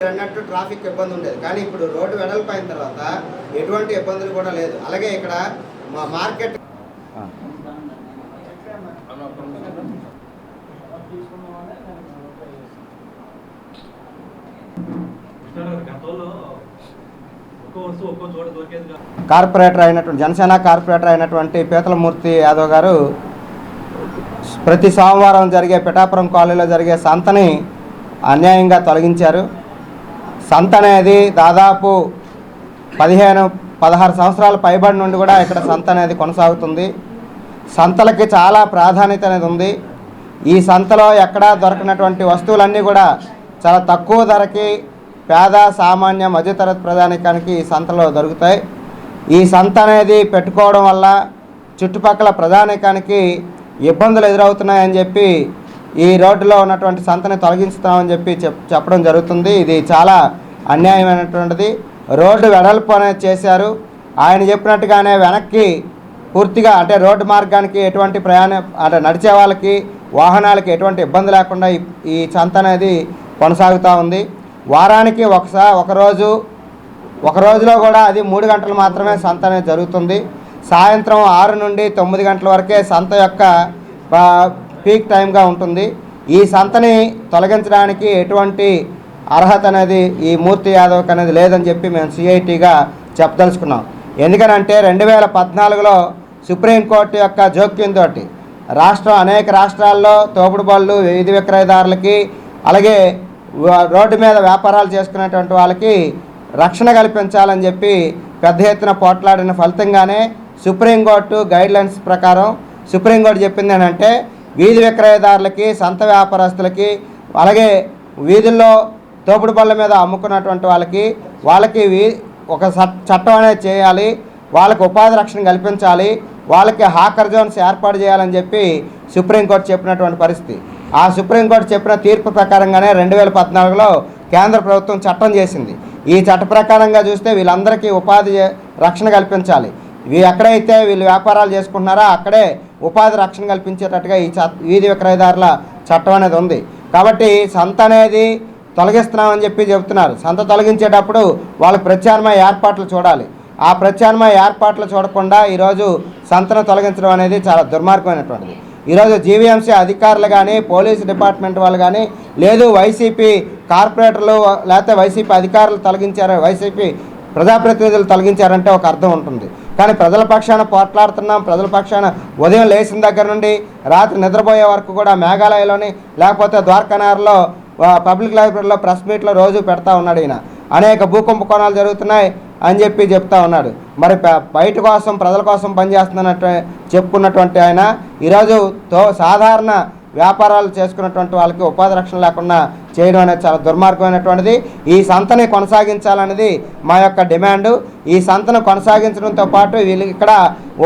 Traffic ఇబ్బంది ఉండేది. కానీ ఇప్పుడు రోడ్డు వెడల్పు అయిన తర్వాత ఎటువంటి ఇబ్బందులు కూడా లేదు. అలాగే ఇక్కడ మా మార్కెట్ కార్పొరేటర్ అయినటువంటి జనసేన కార్పొరేటర్ అయినటువంటి పీతలమూర్తి యాదవ్ గారు ప్రతి సోమవారం జరిగే పిఠాపురం కాలనీలో జరిగే సంతని అన్యాయంగా తొలగించారు. సంత అనేది దాదాపు పదిహేను పదహారు సంవత్సరాల పైబడి నుండి కూడా ఇక్కడ సంత అనేది కొనసాగుతుంది. సంతలకి చాలా ప్రాధాన్యత అనేది ఉంది. ఈ సంతలో ఎక్కడా దొరకనటువంటి వస్తువులన్నీ కూడా చాలా తక్కువ ధరకి పేద సామాన్య మధ్యతరగతి ప్రధానికానికి ఈ సంతలో దొరుకుతాయి. ఈ సంత అనేది పెట్టుకోవడం వల్ల చుట్టుపక్కల ప్రజానికానికి ఇబ్బందులు ఎదురవుతున్నాయని చెప్పి ఈ రోడ్డులో ఉన్నటువంటి సంతని తొలగించుతామని చెప్పి చెప్ చెప్పడం జరుగుతుంది. ఇది చాలా అన్యాయమైనటువంటిది. రోడ్డు వెడల్పు అనేది చేశారు. ఆయన చెప్పినట్టుగానే వెనక్కి పూర్తిగా అంటే రోడ్డు మార్గానికి ఎటువంటి ప్రయాణం అంటే నడిచే వాళ్ళకి వాహనాలకి ఎటువంటి ఇబ్బంది లేకుండా ఈ- సంత అనేది కొనసాగుతూ ఉంది. వారానికి ఒకసారి ఒకరోజు ఒక రోజులో కూడా అది మూడు గంటలు మాత్రమే సంత అనేది జరుగుతుంది. సాయంత్రం ఆరు నుండి తొమ్మిది గంటల వరకే సంత యొక్క పీక్ టైంగా ఉంటుంది. ఈ సంతని తొలగించడానికి ఎటువంటి అర్హత అనేది ఈ మూర్తి యాదవ్కి అనేది లేదని చెప్పి మేము సిఐటిగా చెప్పదలుచుకున్నాం. ఎందుకనంటే రెండు వేల పద్నాలుగులో సుప్రీంకోర్టు యొక్క జోక్యంతో రాష్ట్రం అనేక రాష్ట్రాల్లో తోపుడు బళ్ళు వీధి విక్రయదారులకి అలాగే రోడ్డు మీద వ్యాపారాలు చేసుకునేటువంటి వాళ్ళకి రక్షణ కల్పించాలని చెప్పి పెద్ద ఎత్తున పోట్లాడిన ఫలితంగానే సుప్రీంకోర్టు గైడ్లైన్స్ ప్రకారం సుప్రీంకోర్టు చెప్పింది ఏంటంటే వీధి విక్రయదారులకి సంత వ్యాపారస్తులకి అలాగే వీధుల్లో తోపుడు బళ్ళ మీద అమ్ముకున్నటువంటి వాళ్ళకి వాళ్ళకి వీ ఒక చట్టం అనేది చేయాలి. వాళ్ళకి ఉపాధి రక్షణ కల్పించాలి. వాళ్ళకి హాకర్ జోన్స్ ఏర్పాటు చేయాలని చెప్పి సుప్రీంకోర్టు చెప్పినటువంటి పరిస్థితి. ఆ సుప్రీంకోర్టు చెప్పిన తీర్పు ప్రకారంగానే రెండు వేల పద్నాలుగులో కేంద్ర ప్రభుత్వం చట్టం చేసింది. ఈ చట్ట ప్రకారంగా చూస్తే వీళ్ళందరికీ ఉపాధి రక్షణ కల్పించాలి. ఎక్కడైతే వీళ్ళు వ్యాపారాలు చేసుకుంటున్నారో అక్కడే ఉపాధి రక్షణ కల్పించేటట్టుగా ఈ వీధి విక్రయదారుల చట్టం అనేది ఉంది. కాబట్టి సంత అనేది తొలగిస్తున్నామని చెప్పి చెబుతున్నారు. సంత తొలగించేటప్పుడు వాళ్ళకి ప్రత్యామ్నాయ ఏర్పాట్లు చూడాలి. ఆ ప్రత్యామ్నాయ ఏర్పాట్లు చూడకుండా ఈరోజు సంతను తొలగించడం అనేది చాలా దుర్మార్గమైనటువంటిది. ఈరోజు జీవీఎంసీ అధికారులు కానీ పోలీస్ డిపార్ట్మెంట్ వాళ్ళు కానీ లేదు వైసీపీ కార్పొరేటర్లు లేకపోతే వైసీపీ అధికారులు తొలగించారు వైసీపీ ప్రజాప్రతినిధులు తొలగించారంటే ఒక అర్థం ఉంటుంది. కానీ ప్రజల పక్షాన పోట్లాడుతున్నాం. ప్రజల పక్షాన ఉదయం లేచిన దగ్గర నుండి రాత్రి నిద్రపోయే వరకు కూడా మేఘాలయలోని లేకపోతే ద్వారకానగర్లో పబ్లిక్ లైబ్రరీలో ప్రెస్ మీట్లో రోజు పెడతా ఉన్నాడు ఈయన. అనేక భూకంప కోణాలు జరుగుతున్నాయి అని చెప్పి చెప్తా ఉన్నాడు. మరి ప- బయట కోసం ప్రజల కోసం పనిచేస్తున్నట్టు చెప్పుకున్నటువంటి ఆయన ఈరోజు తో సాధారణ వ్యాపారాలు చేసుకున్నటువంటి వాళ్ళకి ఉపాధి రక్షణ లేకుండా చేయడం అనేది చాలా దుర్మార్గమైనటువంటిది. ఈ సంతని కొనసాగించాలనేది మా యొక్క డిమాండ్. ఈ సంతను కొనసాగించడంతో పాటు వీళ్ళకి ఇక్కడ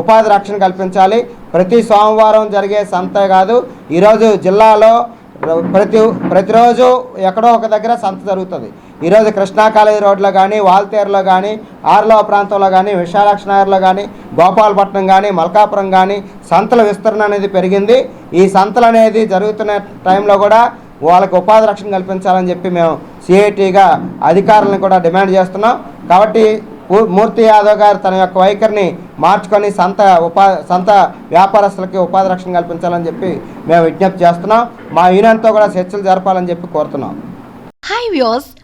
ఉపాధి రక్షణ కల్పించాలి. ప్రతి సోమవారం జరిగే సంతే కాదు. ఈరోజు జిల్లాలో ప్రతి ప్రతిరోజు ఎక్కడో ఒక దగ్గర సంత జరుగుతుంది. ఈరోజు కృష్ణా కాలేజీ రోడ్లో కానీ వాల్తేరులో కానీ ఆర్లో ప్రాంతంలో కానీ విశాలాక్ష నగర్లో కానీ గోపాలపట్నం కానీ మల్కాపురం కానీ సంతల విస్తరణ అనేది పెరిగింది. ఈ సంతలు అనేది జరుగుతున్న టైంలో కూడా వాళ్ళకి ఉపాధి రక్షణ కల్పించాలని చెప్పి మేము సిఐటిగా అధికారులను కూడా డిమాండ్ చేస్తున్నాం. కాబట్టి మూర్తి యాదవ్ గారు తన యొక్క వైఖరిని మార్చుకొని సంత ఉపా సంత వ్యాపారస్తులకి ఉపాధి రక్షణ కల్పించాలని చెప్పి మేము విజ్ఞప్తి చేస్తున్నాం. మా యూనియన్తో కూడా చర్చలు జరపాలని చెప్పి కోరుతున్నాం. Hi views